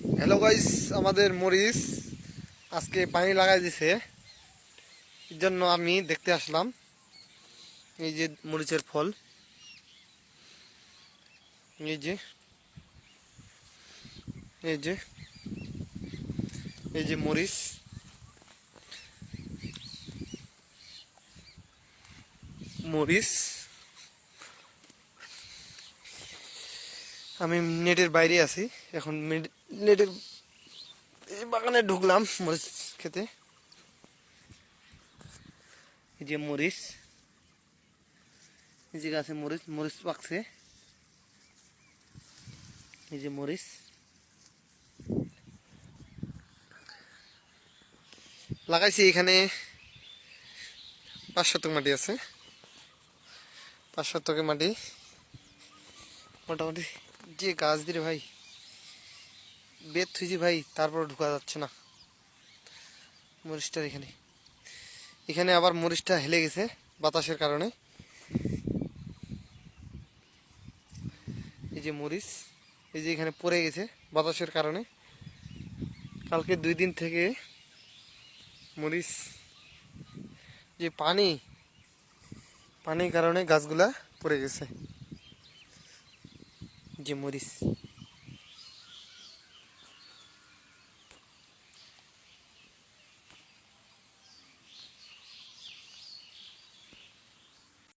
Hello guys আমাদের মরিচ আজকে পানি লাগাই দিছে। এর জন্য আমি দেখতে আসলাম। এই যে মরিচের ফল। এই যে। এই যে। এই যে মরিচ। মরিচ। আমি নেটের বাইরে আছি। এখন নেটের এই বাগানে ঢুকলাম মরিচ খেতে। এই যে মরিচ। এই যে গাছে মরিচ মরিচ পাকছে। এই যে মরিচ। লাগাইছি এখানে পাঁচ শতক মাটি আছে। পাঁচ শতকের মাটি। মোটামুটি যে গাছ দিলে ভাই বেদ থুইছি ভাই, তারপর ঢুকা যাচ্ছে না। মরিচটার এখানে এখানে আবার মরিচটা হেলে গেছে বাতাসের কারণে। এই যে মরিচ, এই যে এখানে পড়ে গেছে বাতাসের কারণে। কালকে দুই দিন থেকে মরিচ, যে পানি, পানির কারণে গাছগুলা পড়ে গেছে। যে মরিচ।